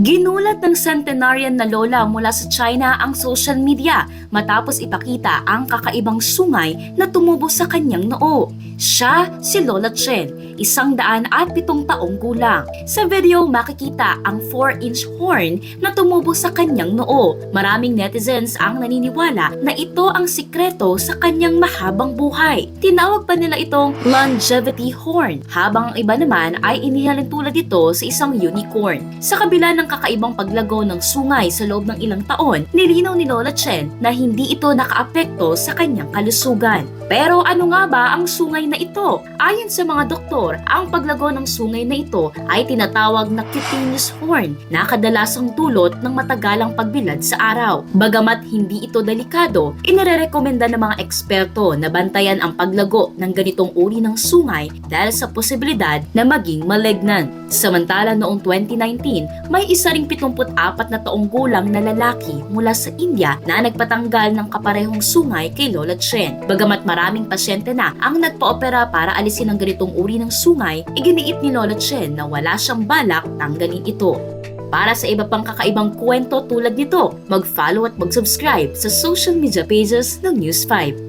Ginulat ng centenarian na lola mula sa China ang social media matapos ipakita ang kakaibang sungay na tumubo sa kanyang noo. Siya si Lola Chen, isang daan at pitong taong gulang. Sa video makikita ang 4-inch horn na tumubo sa kanyang noo. Maraming netizens ang naniniwala na ito ang sikreto sa kanyang mahabang buhay. Tinawag pa nila itong longevity horn, habang ang iba naman ay inihalin tulad ito sa isang unicorn. Sa kabila ng kakaibang paglago ng sungay sa loob ng ilang taon, nilinaw ni Lola Chen na hindi ito nakaapekto sa kanyang kalusugan. Pero ano nga ba ang sungay na ito? Ayon sa mga doktor, ang paglago ng sungay na ito ay tinatawag na cutaneous horn na kadalasang dulot ng matagalang pagbilad sa araw. Bagamat hindi ito delikado, inirerekomenda ng mga eksperto na bantayan ang paglago ng ganitong uri ng sungay dahil sa posibilidad na maging malignant. Samantala noong 2019, may isa ring 74 na taong gulang na lalaki mula sa India na nagpatanggal ng kaparehong sungay kay Lola Chen. Bagamat maraming pasyente na ang nagpa-opera para alisin ang ganitong uri ng sungay, iginiit ni Lola Chen na wala siyang balak tanggalin ito. Para sa iba pang kakaibang kwento tulad nito, mag-follow at mag-subscribe sa social media pages ng News 5.